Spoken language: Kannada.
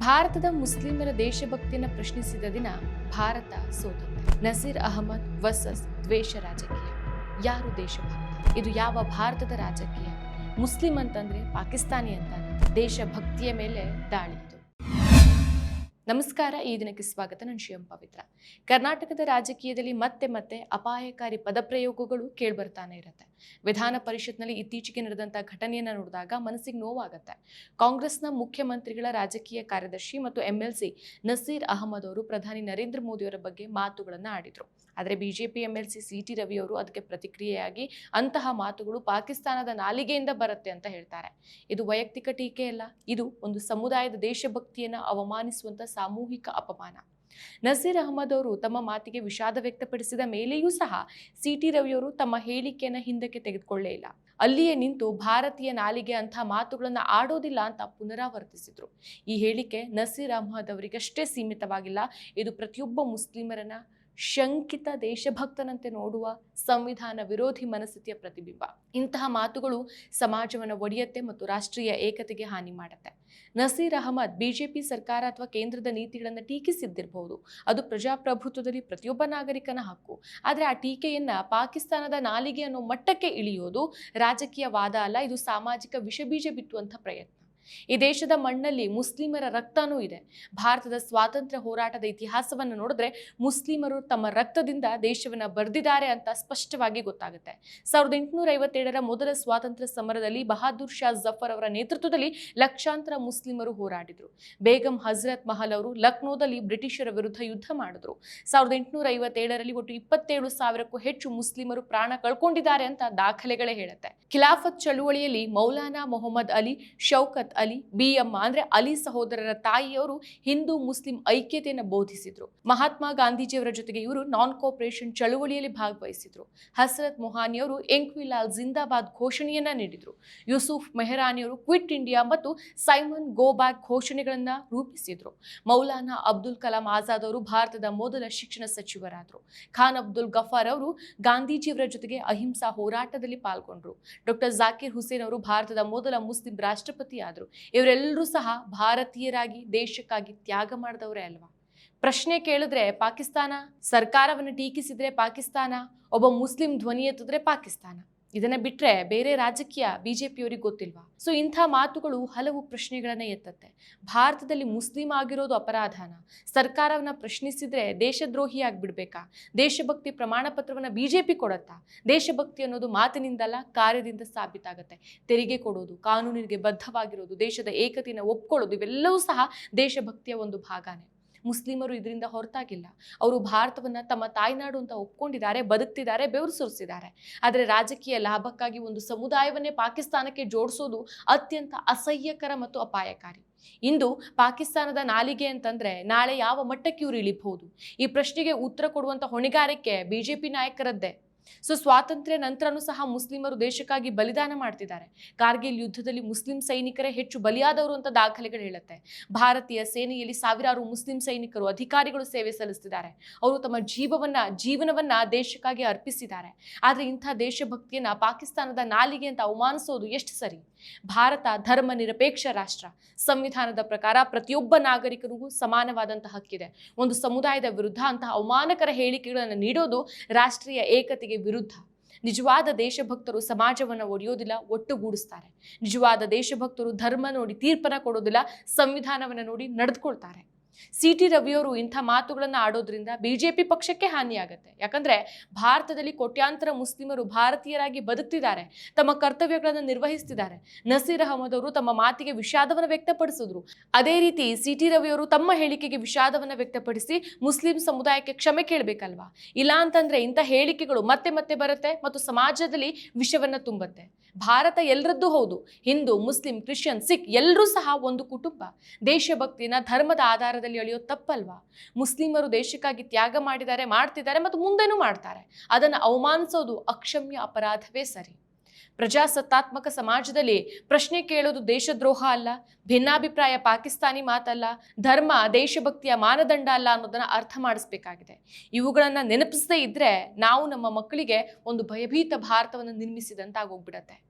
ಭಾರತದ ಮುಸ್ಲಿಮರ ದೇಶಭಕ್ತಿಯನ್ನು ಪ್ರಶ್ನಿಸಿದ ದಿನ ಭಾರತ ಸೋತಂತೆ. ನಸೀರ್ ಅಹಮದ್ ವರ್ಸಸ್ ದ್ವೇಷ ರಾಜಕೀಯ. ಯಾರು ದೇಶಭಕ್ತ? ಇದು ಯಾವ ಭಾರತದ ರಾಜಕೀಯ? ಮುಸ್ಲಿಂ ಅಂತಂದ್ರೆ ಪಾಕಿಸ್ತಾನಿ ಅಂತ. ದೇಶಭಕ್ತಿಯ ಮೇಲೆ ದಾಳಿ ನಮಸ್ಕಾರ, ಈ ದಿನಕ್ಕೆ ಸ್ವಾಗತ. ನಾನು ಶಿವಂ ಪವಿತ್ರ. ಕರ್ನಾಟಕದ ರಾಜಕೀಯದಲ್ಲಿ ಮತ್ತೆ ಮತ್ತೆ ಅಪಾಯಕಾರಿ ಪದಪ್ರಯೋಗಗಳು ಕೇಳ್ಬರ್ತಾನೆ ಇರುತ್ತೆ. ವಿಧಾನ ಪರಿಷತ್ನಲ್ಲಿ ಇತ್ತೀಚೆಗೆ ನಡೆದಂಥ ಘಟನೆಯನ್ನು ನೋಡಿದಾಗ ಮನಸ್ಸಿಗೆ ನೋವಾಗುತ್ತೆ. ಕಾಂಗ್ರೆಸ್ನ ಮುಖ್ಯಮಂತ್ರಿಗಳ ರಾಜಕೀಯ ಕಾರ್ಯದರ್ಶಿ ಮತ್ತು ಎಂಎಲ್ಸಿ ನಸೀರ್ ಅಹಮದ್ ಅವರು ಪ್ರಧಾನಿ ನರೇಂದ್ರ ಮೋದಿಯವರ ಬಗ್ಗೆ ಮಾತುಗಳನ್ನು ಆಡಿದರು. ಆದರೆ B J P M L C C T Ravi ಅವರು ಅದಕ್ಕೆ ಪ್ರತಿಕ್ರಿಯೆಯಾಗಿ ಅಂತಹ ಮಾತುಗಳು ಪಾಕಿಸ್ತಾನದ ನಾಲಿಗೆಯಿಂದ ಬರುತ್ತೆ ಅಂತ ಹೇಳ್ತಾರೆ. ಇದು ವೈಯಕ್ತಿಕ ಟೀಕೆ ಅಲ್ಲ, ಇದು ಒಂದು ಸಮುದಾಯದ ದೇಶಭಕ್ತಿಯನ್ನು ಅವಮಾನಿಸುವಂಥ ಸಾಮೂಹಿಕ ಅಪಮಾನ. ನಸೀರ್ ಅಹಮದ್ ಅವರು ತಮ್ಮ ಮಾತಿಗೆ ವಿಷಾದ ವ್ಯಕ್ತಪಡಿಸಿದ ಮೇಲೆಯೂ ಸಹ ಸಿ ಟಿ ರವಿಯವರು ತಮ್ಮ ಹೇಳಿಕೆಯನ್ನು ಹಿಂದಕ್ಕೆ ತೆಗೆದುಕೊಳ್ಳೇ ಇಲ್ಲ. ಅಲ್ಲಿಯೇ ನಿಂತು ಭಾರತೀಯ ನಾಲಿಗೆ ಅಂತಹ ಮಾತುಗಳನ್ನು ಆಡೋದಿಲ್ಲ ಅಂತ ಪುನರಾವರ್ತಿಸಿದ್ರು. ಈ ಹೇಳಿಕೆ ನಸೀರ್ ಅಹಮದ್ ಅವರಿಗಷ್ಟೇ ಸೀಮಿತವಾಗಿಲ್ಲ, ಇದು ಪ್ರತಿಯೊಬ್ಬ ಮುಸ್ಲಿಮರನ್ನ ಶಂಕಿತ ದೇಶಭಕ್ತನಂತೆ ನೋಡುವ ಸಂವಿಧಾನ ವಿರೋಧಿ ಮನಸ್ಥಿತಿಯ ಪ್ರತಿಬಿಂಬ. ಇಂತಹ ಮಾತುಗಳು ಸಮಾಜವನ್ನು ಒಡೆಯುತ್ತೆ ಮತ್ತು ರಾಷ್ಟ್ರೀಯ ಏಕತೆಗೆ ಹಾನಿ ಮಾಡುತ್ತೆ. ನಸೀರ್ ಅಹಮದ್ ಬಿಜೆಪಿ ಸರ್ಕಾರ ಅಥವಾ ಕೇಂದ್ರದ ನೀತಿಗಳನ್ನು ಟೀಕಿಸಿದ್ದಿರಬಹುದು ಅದು ಪ್ರಜಾಪ್ರಭುತ್ವದಲ್ಲಿ ಪ್ರತಿಯೊಬ್ಬ ನಾಗರಿಕನ ಹಕ್ಕು. ಆದರೆ ಆ ಟೀಕೆಯನ್ನ ಪಾಕಿಸ್ತಾನದ ನಾಲಿಗೆ ಅನ್ನೋ ಮಟ್ಟಕ್ಕೆ ಇಳಿಯೋದು ರಾಜಕೀಯ ವಾದ ಅಲ್ಲ, ಇದು ಸಾಮಾಜಿಕ ವಿಷಬೀಜ ಬಿತ್ತುವಂಥ ಪ್ರಯತ್ನ. ಈ ದೇಶದ ಮಣ್ಣಲ್ಲಿ ಮುಸ್ಲಿಮರ ರಕ್ತನೂ ಇದೆ. ಭಾರತದ ಸ್ವಾತಂತ್ರ್ಯ ಹೋರಾಟದ ಇತಿಹಾಸವನ್ನು ನೋಡಿದ್ರೆ ಮುಸ್ಲಿಮರು ತಮ್ಮ ರಕ್ತದಿಂದ ದೇಶವನ್ನ ಬರೆದಿದ್ದಾರೆ ಅಂತ ಸ್ಪಷ್ಟವಾಗಿ ಗೊತ್ತಾಗುತ್ತೆ. ಸಾವಿರದ ಎಂಟುನೂರ ಐವತ್ತೇಳರ ಮೊದಲ ಸ್ವಾತಂತ್ರ್ಯ ಸಮರದಲ್ಲಿ ಬಹಾದೂರ್ ಶಾ ಜಫರ್ ಅವರ ನೇತೃತ್ವದಲ್ಲಿ ಲಕ್ಷಾಂತರ ಮುಸ್ಲಿಮರು ಹೋರಾಡಿದ್ರು. ಬೇಗಂ ಹಜರತ್ ಮಹಲ್ ಅವರು ಲಕ್ನೋದಲ್ಲಿ ಬ್ರಿಟಿಷರ ವಿರುದ್ಧ ಯುದ್ಧ ಮಾಡಿದ್ರು. ಸಾವಿರದ ಎಂಟುನೂರ ಐವತ್ತೇಳರಲ್ಲಿ ಒಟ್ಟು ಇಪ್ಪತ್ತೇಳು ಸಾವಿರಕ್ಕೂ ಹೆಚ್ಚು ಮುಸ್ಲಿಮರು ಪ್ರಾಣ ಕಳ್ಕೊಂಡಿದ್ದಾರೆ ಅಂತ ದಾಖಲೆಗಳೇ ಹೇಳುತ್ತೆ. ಖಿಲಾಫತ್ ಚಳುವಳಿಯಲ್ಲಿ ಮೌಲಾನಾ ಮೊಹಮ್ಮದ್ ಅಲಿ ಶೌಕತ್ ಅಲಿ ಬಿಯಮ್ಮ ಅಂದ್ರೆ ಅಲಿ ಸಹೋದರರ ತಾಯಿಯವರು ಹಿಂದೂ ಮುಸ್ಲಿಂ ಐಕ್ಯತೆಯನ್ನು ಬೋಧಿಸಿದ್ರು. ಮಹಾತ್ಮ ಗಾಂಧೀಜಿಯವರ ಜೊತೆಗೆ ಇವರು ನಾನ್ ಕೋಪರೇಷನ್ ಚಳುವಳಿಯಲ್ಲಿ ಭಾಗವಹಿಸಿದ್ರು. ಹಸರತ್ ಮೊಹಾನಿಯವರು ಎಂಕ್ವಿಲಾಲ್ ಜಿಂದಾಬಾದ್ ಘೋಷಣೆಯನ್ನ ನೀಡಿದ್ರು. ಯೂಸುಫ್ ಮೆಹರಾನಿಯವರು ಕ್ವಿಟ್ ಇಂಡಿಯಾ ಮತ್ತು ಸೈಮನ್ ಗೋ ಬ್ಯಾಕ್ ಘೋಷಣೆಗಳನ್ನ ರೂಪಿಸಿದ್ರು. ಮೌಲಾನಾ ಅಬ್ದುಲ್ ಕಲಾಂ ಆಜಾದ್ ಅವರು ಭಾರತದ ಮೊದಲ ಶಿಕ್ಷಣ ಸಚಿವರಾದರು. ಖಾನ್ ಅಬ್ದುಲ್ ಗಫಾರ್ ಅವರು ಗಾಂಧೀಜಿಯವರ ಜೊತೆಗೆ ಅಹಿಂಸಾ ಹೋರಾಟದಲ್ಲಿ ಪಾಲ್ಗೊಂಡ್ರು. ಡಾಕ್ಟರ್ ಜಾಕಿರ್ ಹುಸೇನ್ ಅವರು ಭಾರತದ ಮೊದಲ ಮುಸ್ಲಿಂ ರಾಷ್ಟ್ರಪತಿ ಆದರು ಇವರೆಲ್ಲರೂ ಸಹ ಭಾರತೀಯರಾಗಿ, ದೇಶಕ್ಕಾಗಿ ತ್ಯಾಗ ಮಾಡಿದವರೇ ಅಲ್ವಾ? ಪ್ರಶ್ನೆ ಕೇಳಿದ್ರೆ, ಪಾಕಿಸ್ತಾನ ಸರ್ಕಾರವನ್ನು ಟೀಕಿಸಿದ್ರೆ ಪಾಕಿಸ್ತಾನ, ಒಬ್ಬ ಮುಸ್ಲಿಂ ಧ್ವನಿ ಎತ್ತಿದ್ರೆ ಪಾಕಿಸ್ತಾನ. ಇದನ್ನ ಬಿಟ್ರೆ ಬೇರೆ ರಾಜಕೀಯ ಬಿಜೆಪಿಯವರಿಗೆ ಗೊತ್ತಿಲ್ವಾ? ಸೊ ಇಂಥ ಮಾತುಗಳು ಹಲವು ಪ್ರಶ್ನೆಗಳನ್ನ ಎತ್ತತ್ತೆ. ಭಾರತದಲ್ಲಿ ಮುಸ್ಲಿಂ ಆಗಿರೋದು ಅಪರಾಧನ? ಸರ್ಕಾರವನ್ನ ಪ್ರಶ್ನಿಸಿದ್ರೆ ದೇಶದ್ರೋಹಿ ಆಗಿಬಿಡ್ಬೇಕಾ? ದೇಶಭಕ್ತಿ ಪ್ರಮಾಣ ಪತ್ರವನ್ನ ಬಿಜೆಪಿ ಕೊಡತ್ತಾ? ದೇಶಭಕ್ತಿ ಅನ್ನೋದು ಮಾತಿನಿಂದಲ್ಲ, ಕಾರ್ಯದಿಂದ ಸಾಬೀತಾಗತ್ತೆ. ತೆರಿಗೆ ಕೊಡೋದು, ಕಾನೂನಿಗೆ ಬದ್ಧವಾಗಿರೋದು, ದೇಶದ ಏಕತೆಯನ್ನು ಒಪ್ಕೊಳ್ಳೋದು, ಇವೆಲ್ಲವೂ ಸಹ ದೇಶಭಕ್ತಿಯ ಒಂದು ಭಾಗನೇ. ಮುಸ್ಲಿಮರು ಇದರಿಂದ ಹೊರತಾಗಿಲ್ಲ. ಅವರು ಭಾರತವನ್ನ ತಮ್ಮ ತಾಯ್ನಾಡು ಅಂತ ಒಪ್ಕೊಂಡಿದ್ದಾರೆ, ಬದುಕ್ತಿದ್ದಾರೆ, ಬೆವರು ಸುರಿಸಿದ್ದಾರೆ. ಆದರೆ ರಾಜಕೀಯ ಲಾಭಕ್ಕಾಗಿ ಒಂದು ಸಮುದಾಯವನ್ನೇ ಪಾಕಿಸ್ತಾನಕ್ಕೆ ಜೋಡಿಸೋದು ಅತ್ಯಂತ ಅಸಹ್ಯಕರ ಮತ್ತು ಅಪಾಯಕಾರಿ. ಇಂದು ಪಾಕಿಸ್ತಾನದ ನಾಲಿಗೆ ಅಂತಂದ್ರೆ ನಾಳೆ ಯಾವ ಮಟ್ಟಕ್ಕೆ ಇವರು ಇಳಿಬಹುದು? ಈ ಪ್ರಶ್ನೆಗೆ ಉತ್ತರ ಕೊಡುವಂತ ಹೊಣೆಗಾರಿಕೆ ಬಿಜೆಪಿ ನಾಯಕರದ್ದೇ. ಸೊ ಸ್ವಾತಂತ್ರ್ಯ ನಂತರನೂ ಸಹ ಮುಸ್ಲಿಮರು ದೇಶಕ್ಕಾಗಿ ಬಲಿದಾನ ಮಾಡ್ತಿದ್ದಾರೆ. ಕಾರ್ಗಿಲ್ ಯುದ್ಧದಲ್ಲಿ ಮುಸ್ಲಿಂ ಸೈನಿಕರೇ ಹೆಚ್ಚು ಬಲಿಯಾದವರು ಅಂತ ದಾಖಲೆಗಳು ಹೇಳುತ್ತೆ. ಭಾರತೀಯ ಸೇನೆಯಲ್ಲಿ ಸಾವಿರಾರು ಮುಸ್ಲಿಂ ಸೈನಿಕರು ಅಧಿಕಾರಿಗಳು ಸೇವೆ ಸಲ್ಲಿಸ್ತಿದ್ದಾರೆ. ಅವರು ತಮ್ಮ ಜೀವವನ್ನ, ಜೀವನವನ್ನ ದೇಶಕ್ಕಾಗಿ ಅರ್ಪಿಸಿದ್ದಾರೆ. ಆದರೆ ಇಂಥ ದೇಶಭಕ್ತಿಯನ್ನ ಪಾಕಿಸ್ತಾನದ ನಾಲಿಗೆ ಅಂತ ಅವಮಾನಿಸೋದು ಎಷ್ಟು ಸರಿ? ಭಾರತ ಧರ್ಮ ನಿರಪೇಕ್ಷ ರಾಷ್ಟ್ರ. ಸಂವಿಧಾನದ ಪ್ರಕಾರ ಪ್ರತಿಯೊಬ್ಬ ನಾಗರಿಕರಿಗೂ ಸಮಾನವಾದಂತಹ ಹಕ್ಕಿದೆ. ಒಂದು ಸಮುದಾಯದ ವಿರುದ್ಧ ಅಂತಹ ಅವಮಾನಕರ ಹೇಳಿಕೆಗಳನ್ನು ನೀಡೋದು ರಾಷ್ಟ್ರೀಯ ಏಕತೆಗೆ ವಿರುದ್ಧ. ನಿಜವಾದ ದೇಶಭಕ್ತರು ಸಮಾಜವನ್ನು ಒಡೆಯೋದಿಲ್ಲ, ಒಟ್ಟುಗೂಡಿಸ್ತಾರೆ. ನಿಜವಾದ ದೇಶಭಕ್ತರು ಧರ್ಮ ನೋಡಿ ತೀರ್ಪನ ಕೊಡೋದಿಲ್ಲ, ಸಂವಿಧಾನವನ್ನು ನೋಡಿ ನಡೆದುಕೊಳ್ತಾರೆ. ಸಿ ಟಿ ರವಿಯವರು ಇಂಥ ಮಾತುಗಳನ್ನು ಆಡೋದ್ರಿಂದ ಬಿಜೆಪಿ ಪಕ್ಷಕ್ಕೆ ಹಾನಿಯಾಗುತ್ತೆ. ಯಾಕಂದ್ರೆ ಭಾರತದಲ್ಲಿ ಕೋಟ್ಯಾಂತರ ಮುಸ್ಲಿಮರು ಭಾರತೀಯರಾಗಿ ಬದುಕ್ತಿದ್ದಾರೆ, ತಮ್ಮ ಕರ್ತವ್ಯಗಳನ್ನು ನಿರ್ವಹಿಸ್ತಿದ್ದಾರೆ. ನಸೀರ್ ಅಹಮದ್ ಅವರು ತಮ್ಮ ಮಾತಿಗೆ ವಿಷಾದವನ್ನು ವ್ಯಕ್ತಪಡಿಸಿದ್ರು. ಅದೇ ರೀತಿ ಸಿ ಟಿ ರವಿಯವರು ತಮ್ಮ ಹೇಳಿಕೆಗೆ ವಿಷಾದವನ್ನು ವ್ಯಕ್ತಪಡಿಸಿ ಮುಸ್ಲಿಂ ಸಮುದಾಯಕ್ಕೆ ಕ್ಷಮೆ ಕೇಳಬೇಕಲ್ವಾ? ಇಲ್ಲ ಅಂತಂದ್ರೆ ಇಂಥ ಹೇಳಿಕೆಗಳು ಮತ್ತೆ ಮತ್ತೆ ಬರುತ್ತೆ ಮತ್ತು ಸಮಾಜದಲ್ಲಿ ವಿಷವನ್ನ ತುಂಬುತ್ತೆ. ಭಾರತ ಎಲ್ಲರದ್ದು ಹೌದು, ಹಿಂದೂ, ಮುಸ್ಲಿಂ, ಕ್ರಿಶ್ಚಿಯನ್, ಸಿಖ್ ಎಲ್ಲರೂ ಸಹ ಒಂದು ಕುಟುಂಬ. ದೇಶಭಕ್ತಿನ, ಧರ್ಮದ ಆಧಾರದಲ್ಲಿ ಅಳಿಯೋದು ತಪ್ಪಲ್ವಾ? ಮುಸ್ಲಿಮರು ದೇಶಕ್ಕಾಗಿ ತ್ಯಾಗ ಮಾಡಿದ್ದಾರೆ, ಮಾಡ್ತಿದ್ದಾರೆ ಮತ್ತು ಮುಂದೆನೂ ಮಾಡ್ತಾರೆ. ಅದನ್ನು ಅವಮಾನಿಸೋದು ಅಕ್ಷಮ್ಯ ಅಪರಾಧವೇ ಸರಿ. ಪ್ರಜಾಸತ್ತಾತ್ಮಕ ಸಮಾಜದಲ್ಲಿ ಪ್ರಶ್ನೆ ಕೇಳೋದು ದೇಶದ್ರೋಹ ಅಲ್ಲ, ಭಿನ್ನಾಭಿಪ್ರಾಯ ಪಾಕಿಸ್ತಾನಿ ಮಾತಲ್ಲ, ಧರ್ಮ ದೇಶಭಕ್ತಿಯ ಮಾನದಂಡ ಅಲ್ಲ ಅನ್ನೋದನ್ನ ಅರ್ಥ ಮಾಡಿಸ್ಬೇಕಾಗಿದೆ. ಇವುಗಳನ್ನು ನೆನಪಿಸದೇ ಇದ್ರೆ ನಾವು ನಮ್ಮ ಮಕ್ಕಳಿಗೆ ಒಂದು ಭಯಭೀತ ಭಾರತವನ್ನು ನಿರ್ಮಿಸಿದಂತಾಗೋಗ್ಬಿಡತ್ತೆ